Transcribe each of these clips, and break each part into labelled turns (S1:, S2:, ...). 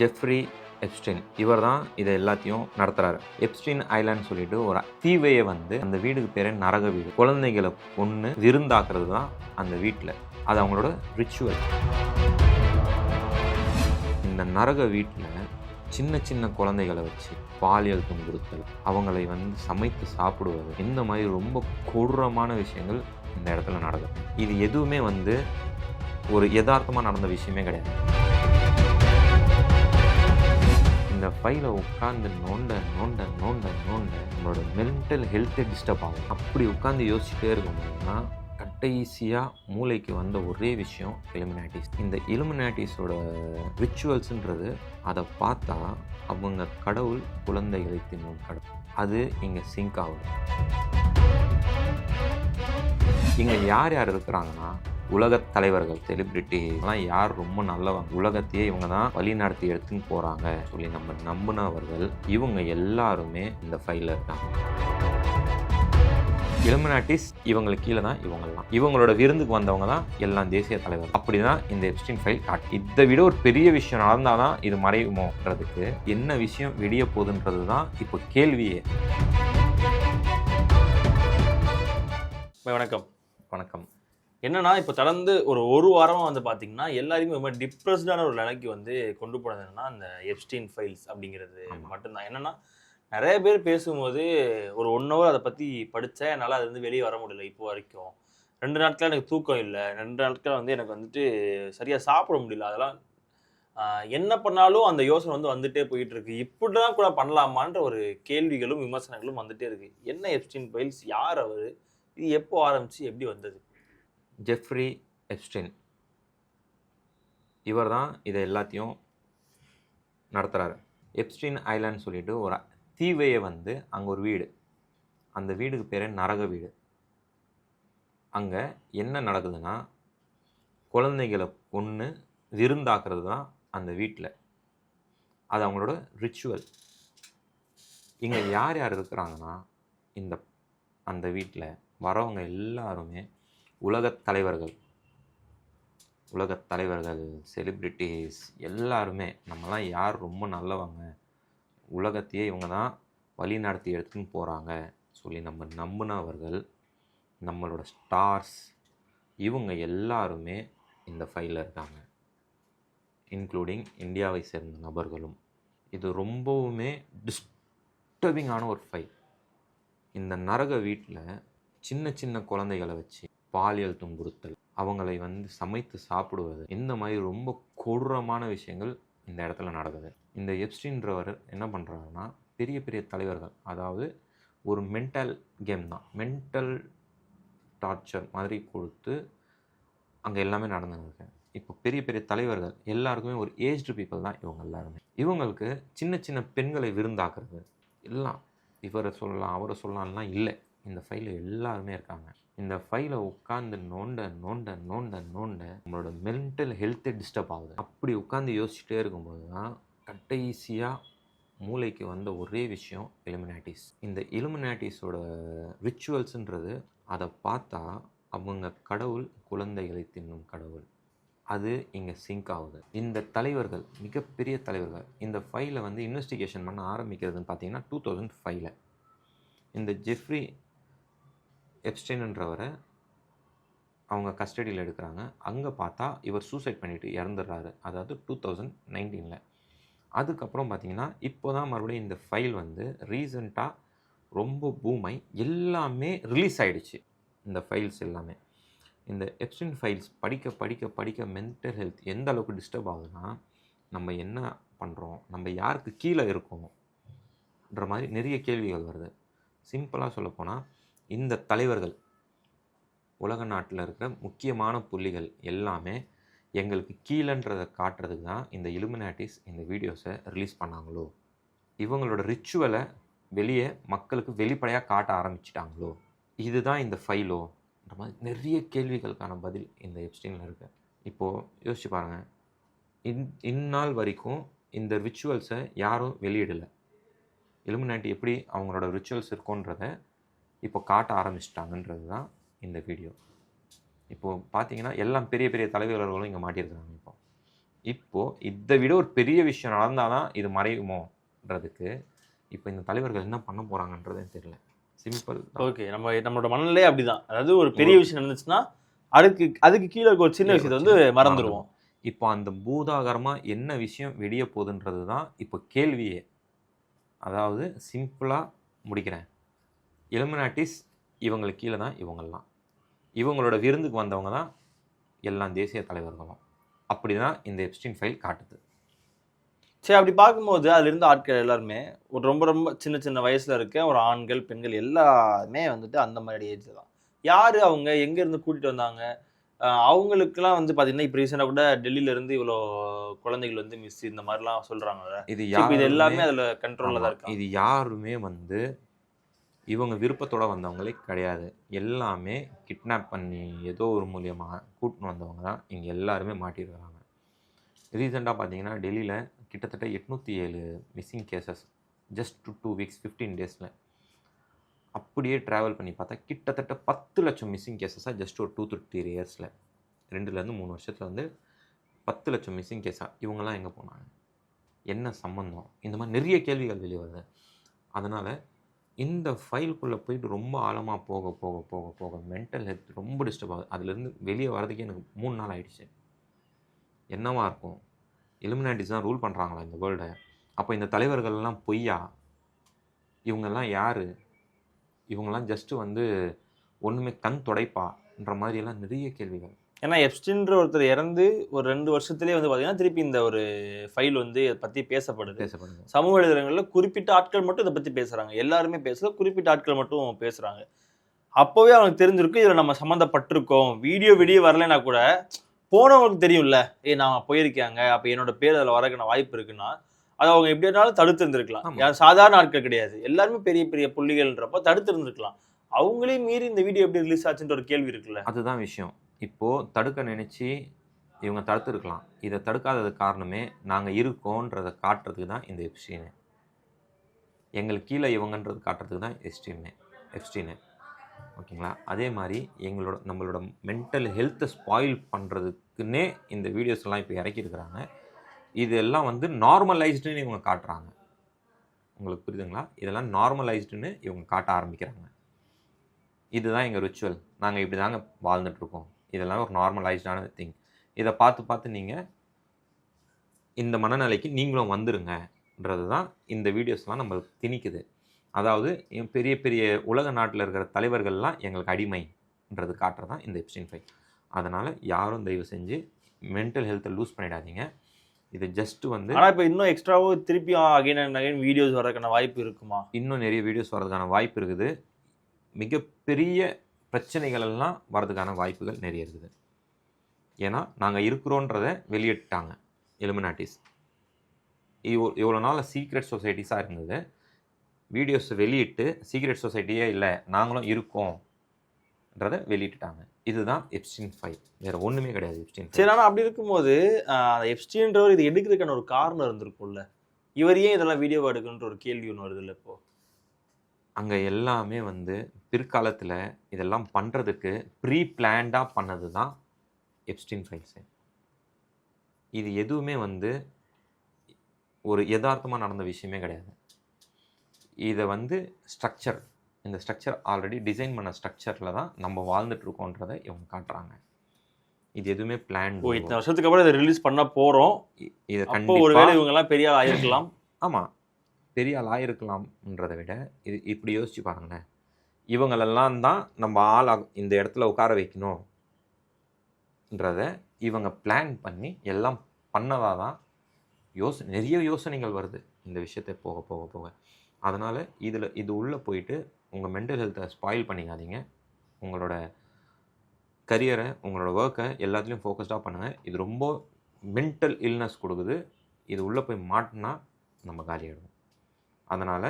S1: Jeffrey Epstein. இவர் தான் இதை எல்லாத்தையும் நடத்துறாரு. எப்ஸ்டின் ஐலாண்ட் சொல்லிட்டு ஒரு தீவையை வந்து அந்த வீடுக்கு பேரே நரக வீடு. குழந்தைகளை பொண்ணு விருந்தாக்குறது தான் அந்த வீட்டில் அது அவங்களோட ரிச்சுவல் இந்த நரக வீட்டில் சின்ன சின்ன குழந்தைகளை வச்சு பாலியல் துன்புறுத்தல் அவங்களை வந்து சமைத்து சாப்பிடுவது இந்த மாதிரி ரொம்ப கொடூரமான விஷயங்கள் இந்த இடத்துல நடக்குது. இது எதுவுமே வந்து ஒரு யதார்த்தமாக நடந்த விஷயமே கிடையாது. இந்த ஃபைலை உட்காந்து நோண்ட நோண்ட நோண்ட நோண்ட நம்மளோட மென்டல் ஹெல்த்தே டிஸ்டர்ப் ஆகும். அப்படி உட்காந்து யோசிச்சுட்டே இருக்கும்போதுனா கடைசியாக மூளைக்கு வந்த ஒரே விஷயம் எலிமினாட்டிஸ் இந்த எலிமினாட்டிஸோட ரிச்சுவல்ஸுன்றது அதை பார்த்தா அவங்க கடவுள் குழந்தைகளை தின்னும் கடவுள். அது இங்கே சிங்க் ஆகுது. இங்கே யார் யார் இருக்கிறாங்கன்னா உலகத் தலைவர்கள் செலிபிரிட்டி எல்லாம் யார் ரொம்ப நல்லவங்க? உலகத்தையே இவங்க தான் வழி நடத்தி எடுத்துன்னு போகிறாங்க சொல்லி நம்ம நம்பினவர்கள் இவங்க எல்லாருமே இந்த ஃபைலில் இருக்காங்க. இலுமினாட்டிஸ் இவங்களுக்கு கீழே தான் இவங்கெல்லாம். இவங்களோட விருந்துக்கு வந்தவங்க தான் எல்லாம் தேசிய தலைவர் அப்படி தான் இந்த எப்ஸ்டின் ஃபைல் காட்டு இதை விட ஒரு பெரிய விஷயம் நடந்தால் தான் இது மறையுமோன்றதுக்கு என்ன விஷயம் விடிய போகுதுன்றது தான் இப்போ கேள்வியே.
S2: வணக்கம்.
S1: வணக்கம்.
S2: என்னன்னா இப்போ தொடர்ந்து ஒரு ஒரு வாரமா வந்து பாத்தீங்கன்னா எல்லாருமே ரொம்ப டிப்ரெஸ்டான ஒரு நிலைக்கு வந்து கொண்டு போனது என்னன்னா அந்த எப்ஸ்டீன் ஃபைல்ஸ் அப்படிங்கிறது. மட்டும்தான். என்னன்னா நிறைய பேர் பேசும்போது ஒரு ஒன் ஹவர் அதை பத்தி படிச்சேன். என்னால் அது வந்து வெளியே வர முடியல இப்போ வரைக்கும். ரெண்டு நாட்கள் எனக்கு தூக்கம் இல்லை. ரெண்டு நாட்கள் வந்து எனக்கு வந்துட்டு சரியா சாப்பிட முடியல. அதெல்லாம் என்ன பண்ணாலும் அந்த யோசனை வந்து வந்துட்டே போயிட்டு இருக்கு இப்படிதான் கூட பண்ணலாமான்ற ஒரு கேள்விகளும் விமர்சனங்களும் வந்துட்டே இருக்கு. என்ன எப்ஸ்டீன் ஃபைல்ஸ் யார் அவர்? இது எப்போ ஆரம்பிச்சு? எப்படி வந்தது?
S1: ஜெஃப்ரி எப்ஸ்டின் இவர் தான் இதை எல்லாத்தையும் நடத்துகிறாரு எப்ஸ்டின் ஐலாண்ட் சொல்லிட்டு ஒரு தீவையை வந்து அங்கே ஒரு வீடு. அந்த வீடுக்கு பேர் நரக வீடு. அங்கே என்ன நடக்குதுன்னா குழந்தைகளை ஒன்று விருந்தாக்குறது தான் அந்த வீட்டில் அது அவங்களோட ரிச்சுவல் இங்கே யார் யார் இருக்கிறாங்கன்னா இந்த அந்த வீட்டில் வரவங்க எல்லாருமே உலகத் தலைவர்கள் உலகத் தலைவர்கள் செலிப்ரிட்டிஸ் எல்லாருமே நம்மலாம் யார் ரொம்ப நல்லவங்க உலகத்தையே இவங்க தான் வழி நடத்தி எடுத்துன்னு போகிறாங்க சொல்லி நம்ம நம்பினவர்கள் நம்மளோட ஸ்டார்ஸ் இவங்க எல்லாருமே இந்த ஃபைலில் இருக்காங்க. இன்க்ளூடிங் இந்தியாவை சேர்ந்த நபர்களும். இது ரொம்பவுமே டிஸ்டர்பிங்கான ஒரு ஃபைல் இந்த நரக வீட்டில் சின்ன சின்ன குழந்தைகளை வச்சு பாலியல் துன்புறுத்தல். அவங்களை வந்து சமைத்து சாப்பிடுவது. இந்த மாதிரி ரொம்ப கொடூரமான விஷயங்கள் இந்த இடத்துல நடக்குது. இந்த எப்ஸ்டின்றவர் என்ன பண்ணுறாருன்னா பெரிய பெரிய தலைவர்கள் அதாவது ஒரு மென்டல் கேம் தான். மென்டல் டார்ச்சர் மாதிரி கொடுத்து அங்கே எல்லாமே நடந்துருக்கு இப்போ பெரிய பெரிய தலைவர்கள் எல்லாருக்குமே ஒரு ஏஜ்டு பீப்புள் தான் இவங்க எல்லாருமே. இவங்களுக்கு சின்ன சின்ன பெண்களை விருந்தாக்குறது. எல்லாம் இவரை சொல்லலாம் அவரை சொல்லலாம்லாம் இல்லை. இந்த ஃபைலில் எல்லாருமே இருக்காங்க. இந்த ஃபைலை உட்காந்து நோண்ட நோண்ட நோண்ட நோண்ட நம்மளோட மென்டல் ஹெல்த்தே டிஸ்டர்ப் ஆகுது. அப்படி உட்காந்து யோசிச்சுட்டே இருக்கும்போது தான் கடைசியாக மூளைக்கு வந்த ஒரே விஷயம் எலுமினாட்டிஸ் இந்த எலுமினாட்டிஸோட ரிச்சுவல்ஸுன்றது அதை பார்த்தா அவங்க கடவுள் குழந்தைகளை தின்னும் கடவுள். அது இங்கே சிங்க் ஆகுது. இந்த தலைவர்கள் மிகப்பெரிய தலைவர்கள் இந்த ஃபைலை வந்து இன்வெஸ்டிகேஷன் பண்ண ஆரம்பிக்கிறதுன்னு பார்த்தீங்கன்னா டூ தௌசண்ட் ஃபைவ்ல இந்த ஜெஃப்ரி எப்ஸ்டெயின்ன்றவரை அவங்க கஸ்டடியில் எடுக்கிறாங்க. அங்கே பார்த்தா இவர் சூசைட் பண்ணிவிட்டு இறந்துடுறாரு. அதாவது டூ தௌசண்ட் நைன்டீனில். அதுக்கப்புறம் பார்த்தீங்கன்னா இப்போ தான் மறுபடியும் இந்த ஃபைல் வந்து ரீசண்டாக ரொம்ப பூமை எல்லாமே ரிலீஸ் ஆகிடுச்சு இந்த ஃபைல்ஸ் எல்லாமே. இந்த எப்ஸ்டின் ஃபைல்ஸ் படிக்க படிக்க படிக்க மென்டல் ஹெல்த் எந்த அளவுக்கு டிஸ்டர்ப் ஆகுதுன்னா நம்ம என்ன பண்ணுறோம் நம்ம யாருக்கு கீழே இருக்கோம்ன்ற மாதிரி நிறைய கேள்விகள் வருது. சிம்பிளாக சொல்லப்போனால் இந்த தலைவர்கள் உலக நாட்டில் இருக்கிற முக்கியமான புள்ளிகள் எல்லாமே எங்களுக்கு கீழன்றதை காட்டுறதுக்கு தான் இந்த இலுமினாட்டிஸ் இந்த வீடியோஸை ரிலீஸ் பண்ணாங்களோ? இவங்களோட ரிச்சுவலை வெளியே மக்களுக்கு வெளிப்படையாக காட்ட ஆரம்பிச்சிட்டாங்களோ? இதுதான் இந்த ஃபைலோன்ற மாதிரி நிறைய கேள்விகளுக்கான பதில் இந்த எப்ஸ்டீனில் இருக்கு. இப்போது யோசிச்சு பாருங்கள் இன் இந்நாள் வரைக்கும் இந்த ரிச்சுவல்ஸை யாரும் வெளியிடலை. இலுமினாட்டி எப்படி அவங்களோட ரிச்சுவல்ஸ் இருக்குன்றத இப்போ காட்ட ஆரம்பிச்சிட்டாங்கன்றது தான் இந்த வீடியோ இப்போது பார்த்தீங்கன்னா எல்லாம் பெரிய பெரிய தலைவர்களும் இங்கே மாட்டியிருக்கிறாங்க இப்போ. இப்போ இதை விட ஒரு பெரிய விஷயம் நடந்தாதான் இது மறையுமோன்றதுக்கு இப்போ இந்த தலைவர்கள் என்ன பண்ண போறாங்கன்றதே தெரியல. சிம்பிள்
S2: ஓகே நம்ம நம்மளோட மனநிலை அப்படிதான். அதாவது ஒரு பெரிய விஷயம் நடந்துச்சுன்னா அதுக்கு அதுக்கு கீழே இருக்க ஒரு சின்ன விஷயத்தை வந்து மறந்துடுவோம்
S1: இப்போ அந்த பூதாகரமா என்ன விஷயம் வெடிய போகுதுன்றது தான் இப்போ கேள்வியே. அதாவது சிம்பிளா முடிக்கிறேன். எலுமினாட்டிஸ் இவங்களுக்கு கீழே தான் இவங்கெல்லாம் இவங்களோட விருந்துக்கு வந்தவங்க தான் எல்லா தேசிய தலைவர்களும். அப்படிதான் இந்த எப்ஸ்டின் ஃபைல் காட்டுது.
S2: சரி அப்படி பார்க்கும்போது அதுல இருந்த ஆட்கள் எல்லாருமே ஒரு ரொம்ப ரொம்ப சின்ன சின்ன வயசுல இருக்க ஒரு ஆண்கள் பெண்கள் எல்லாமே வந்துட்டு அந்த மாதிரி ஏஜ் தான். யாரு அவங்க எங்க இருந்து கூட்டிட்டு வந்தாங்க? அவங்களுக்குலாம் வந்து பாத்தீங்கன்னா இப்போ ரீசெண்டாக கூட டெல்லியில இருந்து இவ்வளோ குழந்தைகள் வந்து மிஸ் இந்த மாதிரிலாம் சொல்றாங்கல்ல.
S1: இது
S2: இது எல்லாமே அதுல கண்ட்ரோல்ல தான்
S1: ஆமா,
S2: இருக்காங்க.
S1: இது யாருமே வந்து இவங்க விருப்பத்தோடு வந்தவங்களே கிடையாது. எல்லாமே கிட்னாப் பண்ணி ஏதோ ஒரு மூலியமாக கூட்டின்னு வந்தவங்க தான் இங்கே எல்லாருமே மாட்டிருக்கிறாங்க ரீசெண்டாக பார்த்தீங்கன்னா டெல்லியில் கிட்டத்தட்ட எட்நூற்றி ஏழு missing cases just two two weeks fifteen டேஸில் அப்படியே ட்ராவல் பண்ணி பார்த்தா கிட்டத்தட்ட பத்து லட்சம் மிஸ்ஸிங் கேசஸாக ஜஸ்ட் ஒரு டூ டு த்ரீ இயர்ஸில் ரெண்டுலேருந்து மூணு வருஷத்தில் வந்து பத்து லட்சம் மிஸ்ஸிங் கேஸாக இவங்கெல்லாம் எங்கே போனாங்க? என்ன சம்மந்தம் இந்த மாதிரி நிறைய கேள்விகள் வெளியே வருது அதனால் இந்த ஃபைலுக்குள்ளே போயிட்டு ரொம்ப ஆழமாக போக போக போக போக மென்டல் ஹெல்த் ரொம்ப டிஸ்டர்ப் ஆகுது. அதுலேருந்து வெளியே வரதுக்கே எனக்கு மூணு நாள் ஆகிடுச்சு என்னவா இருக்கும்? எலுமினாட்டிஸ் தான் ரூல் பண்ணுறாங்களா இந்த வேர்ல்டை அப்போ இந்த தலைவர்கள்லாம் பொய்யா? இவங்கெல்லாம் யார்? இவங்கெல்லாம் ஜஸ்ட்டு வந்து ஒன்றுமே கண் துடைப்பான்ற மாதிரியெல்லாம் நிறைய கேள்விகள்.
S2: ஏன்னா எப்ஸ்டின்ற ஒருத்தர் இறந்து ஒரு ரெண்டு வருஷத்துலேயே வந்து பாத்தீங்கன்னா திருப்பி இந்த ஒரு ஃபைல் வந்து இதை பத்தி பேசப்படுது.
S1: பேசப்படுது.
S2: சமூக வலைதளங்கள்ல குறிப்பிட்ட ஆட்கள் மட்டும் இதை பத்தி பேசுறாங்க. எல்லாருமே பேசல குறிப்பிட்ட ஆட்கள் மட்டும் பேசுறாங்க. அப்போவே அவனுக்கு தெரிஞ்சிருக்கு இதுல நம்ம சம்மந்தப்பட்டிருக்கோம் வீடியோ வெளியே வரலைன்னா கூட போனவங்களுக்கு தெரியும்ல. ஏய் நான் போயிருக்காங்க. அப்ப என்னோட பேர் அதில் வரக்கான வாய்ப்பு இருக்குன்னா அதை அவங்க எப்படி வேணாலும் தடுத்து இருந்திருக்கலாம். சாதாரண ஆட்கள் கிடையாது. எல்லாருமே பெரிய பெரிய புள்ளிகள்ன்றப்ப தடுத்து இருந்திருக்கலாம். அவங்களே மீறி இந்த வீடியோ எப்படி ரிலீஸ் ஆச்சுன்ற ஒரு கேள்வி இருக்குல்ல.
S1: அதுதான் விஷயம். இப்போது தடுக்க நினச்சி இவங்க தடுத்துருக்கலாம். இதை தடுக்காதது காரணமே நாங்கள் இருக்கோன்றதை காட்டுறதுக்கு தான் இந்த எப்ஸ்டீனு எங்களுக்கு கீழே இவங்கன்றது காட்டுறதுக்கு தான் எஸ்டீனு எப்ஸ்டீனு ஓகேங்களா? அதே மாதிரி எங்களோட நம்மளோட மென்டல் ஹெல்த்தை ஸ்பாயில் பண்ணுறதுக்குன்னே இந்த வீடியோஸ்லாம் இப்போ இறக்கியிருக்கிறாங்க. இதெல்லாம் வந்து நார்மலைஸ்டுன்னு இவங்க காட்டுறாங்க. உங்களுக்கு புரியுதுங்களா? இதெல்லாம் நார்மலைஸ்டுன்னு இவங்க காட்ட ஆரம்பிக்கிறாங்க. இதுதான் எங்கள் ரிச்சுவல் நாங்கள் இப்படி தாங்க வாழ்ந்துட்டுருக்கோம் இதெல்லாம் ஒரு நார்மலைஸ்டான திங் இதை பார்த்து பார்த்து நீங்கள் இந்த மனநிலைக்கு நீங்களும் வந்துருங்கன்றது தான் இந்த வீடியோஸ்லாம் நம்ம திணிக்குது. அதாவது என் பெரிய பெரிய உலக நாட்டில் இருக்கிற தலைவர்கள்லாம் எங்களுக்கு அடிமைன்றது காட்டுறது தான் இந்த எப்சின் ஃபைல் அதனால் யாரும் தயவு செஞ்சு மென்டல் ஹெல்த்தை லூஸ் பண்ணிடாதீங்க. இது ஜஸ்ட் வந்து
S2: ஆனா இப்ப இன்னும் எக்ஸ்ட்ராவும் திருப்பி அகைன் அண்ட் அகைன் வீடியோஸ் வரக்கான வாய்ப்பு இருக்குமா?
S1: இன்னும் நிறைய வீடியோஸ் வர்றதுக்கான வாய்ப்பு இருக்குது. மிகப்பெரிய பிரச்சனைகள் எல்லாம் வர்றதுக்கான வாய்ப்புகள் நிறைய இருக்குது. ஏன்னா நாங்கள் இருக்கிறோன்றதை வெளியிட்டாங்க எலுமினாட்டிஸ் இவ்வளோ இவ்வளோ நாள் சீக்ரெட் சொசைட்டிஸாக இருந்தது. வீடியோஸ் வெளியிட்டு சீக்ரெட் சொசைட்டியே இல்லை நாங்களும் இருக்கோம்ன்றதை வெளியிட்டுட்டாங்க. இதுதான் எப்ஸ்டின் ஃபைவ் வேறு ஒன்றுமே கிடையாது எப்ஸ்டின்
S2: சரி ஆனால் அப்படி இருக்கும்போது ஆஹ் எப்ஸ்டீன்றவர் இது எடுக்கிறதுக்கான ஒரு காரணம் இருந்திருக்கும்ல? இவர் ஏன் இதெல்லாம் வீடியோ எடுக்கணுன்ற ஒரு கேள்வி ஒன்று வருது இல்லை இப்போ?
S1: அங்கே எல்லாமே வந்து பிற்காலத்தில் இதெல்லாம் பண்ணுறதுக்கு ப்ரீ பிளான்டாக பண்ணது தான் எப்ஸ்டின் ஃபைல்ஸு இது எதுவுமே வந்து ஒரு யதார்த்தமாக நடந்த விஷயமே கிடையாது. இதை வந்து ஸ்ட்ரக்சர் இந்த ஸ்ட்ரக்சர் ஆல்ரெடி டிசைன் பண்ண ஸ்ட்ரக்சரில் தான் நம்ம வாழ்ந்துட்டு இருக்கோன்றதை இவங்க காட்டுறாங்க. இது எதுவுமே பிளான்
S2: ஓ இத்தனை வருஷத்துக்கு அப்புறம் இதை ரிலீஸ் பண்ண போறோம்.
S1: இதை கண்டிப்பாக
S2: இவங்க எல்லாம் பெரிய ஆள் ஆயிருக்கலாம்.
S1: ஆமாம் பெரிய ஆளாக இருக்கலாம்ன்றதை விட இது இப்படி யோசிச்சு பாருங்களேன். இவங்களெல்லாம் தான் நம்ம ஆள் இந்த இடத்துல உட்கார வைக்கணும்ன்றத இவங்க பிளான் பண்ணி எல்லாம் பண்ணதாக தான் யோசனை நிறைய யோசனைகள் வருது இந்த விஷயத்தை போக போக போக. அதனால் இதில் இது உள்ளே போயிட்டு உங்கள் மென்டல் ஹெல்த்தை ஸ்பாயில் பண்ணிக்காதீங்க. உங்களோட கரியரை உங்களோட ஒர்க்கை எல்லாத்துலேயும் ஃபோக்கஸ்டாக பண்ணுங்கள் இது ரொம்ப மென்டல் இல்னஸ் கொடுக்குது. இது உள்ளே போய் மாட்டினா நம்ம காலியாகிடும் அதனால்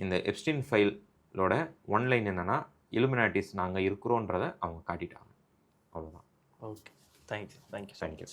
S1: இந்த எப்ஸ்டின் ஃபைலோட ஒன்லைன் என்னென்னா இலுமினாட்டிஸ் நாங்கள் இருக்கிறோன்றதை அவங்க காட்டிட்டாங்க. அவ்வளோதான்
S2: ஓகே தேங்க்யூ தேங்க்யூ
S1: தேங்க்யூ